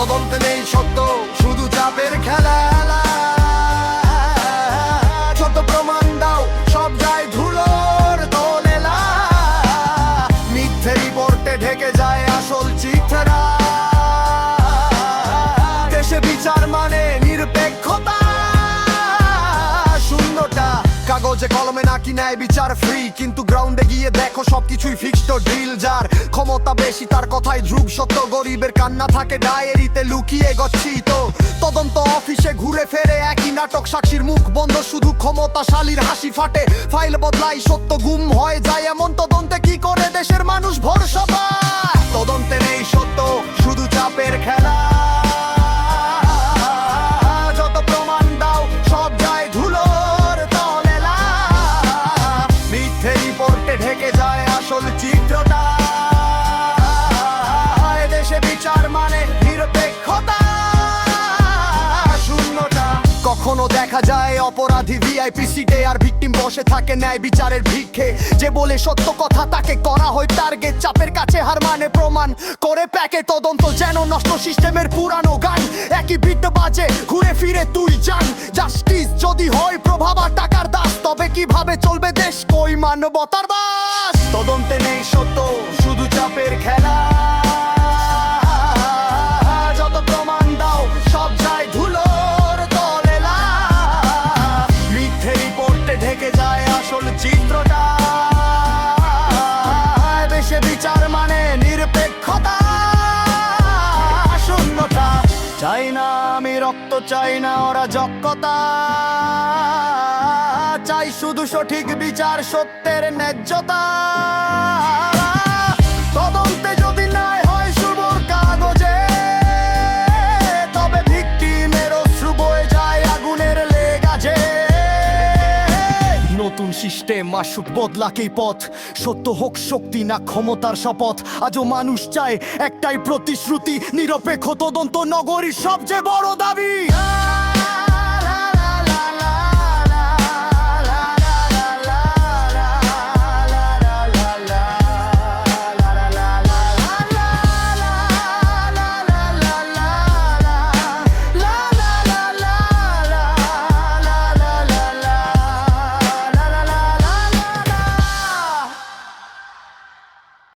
তদন্তে নেই সত্য, শুধু চাপের খেলা। সত্য প্রমাণ দাও, সব ধুলোর তোলেলা। মিথ্যে রিপোর্টে ঢেকে যায় আসল কাগজে কলমে নাকি নেয় বিচার ফ্রি কিন্তু গ্রাউন্ডে গিয়ে দেখো সবকিছুই ফিক্সড ড্রিল যার ক্ষমতা বেশি, তার কথাই ধ্রুব সত্য, গরিবের কান্না থাকে ডায়েরিতে লুকিয়ে গচ্ছিত। তদন্ত অফিসে ঘুরে ফেরে একই নাটক, সাক্ষীর মুখ বন্ধ, শুধু ক্ষমতাশালীর হাসি ফাটে। ফাইল বদলাই সত্য, গুম হয়ে যায় এমন তদন্তে কি করে দেশের মানুষ ভরসা পায়? রিপোর্টে ঢেকে যায় আসল চিত্রটা। দেশে বিচার মানে নিরপেক্ষতা। শূন্যটা। কখনো দেখা যায় অপরাধী ভিআইপি সিটে আর ভিকটিম বসে থাকে ন্যায় বিচারের ভিক্ষে। যে বলে সত্য কথা তাকে করা হয় টার্গেট। চাপের কাছে হার মানে প্রমাণ। করে প্যাকে তদন্ত যেন নষ্ট সিস্টেমের পুরানো গান। একই বিট বাজে, ঘুরে ফিরে তুই জান। জাস্টিস যদি হয় প্রভাব আর টাকার কীভাবে চলবে দেশ? কই মানবতার বাস? তদন্তে নেই সত্য, শুধু চাপের খেলা। যত প্রমাণ দাও ধুলোর ঢেকে যায় আসল চিত্রটা। বিচার মানে নিরপেক্ষতা চাই না আমি রক্ত, চাই না ওরা যক্ষতা চাই শুধু সঠিক বিচার, সত্যের ন্যায্যতা। তদন্তে যদি নাই হয় শুভর কাগজে, তবে ভিকটিমের অশ্রু বয়ে যায় আগুনের লেগাজে। নতুন সিস্টেম আসুক বদলাকেই পথ। সত্য হোক, শক্তি না ক্ষমতার শপথ। আজও মানুষ চায় একটাই প্রতিশ্রুতি, নিরপেক্ষ তদন্ত নগরীর সবচেয়ে বড় দাবি।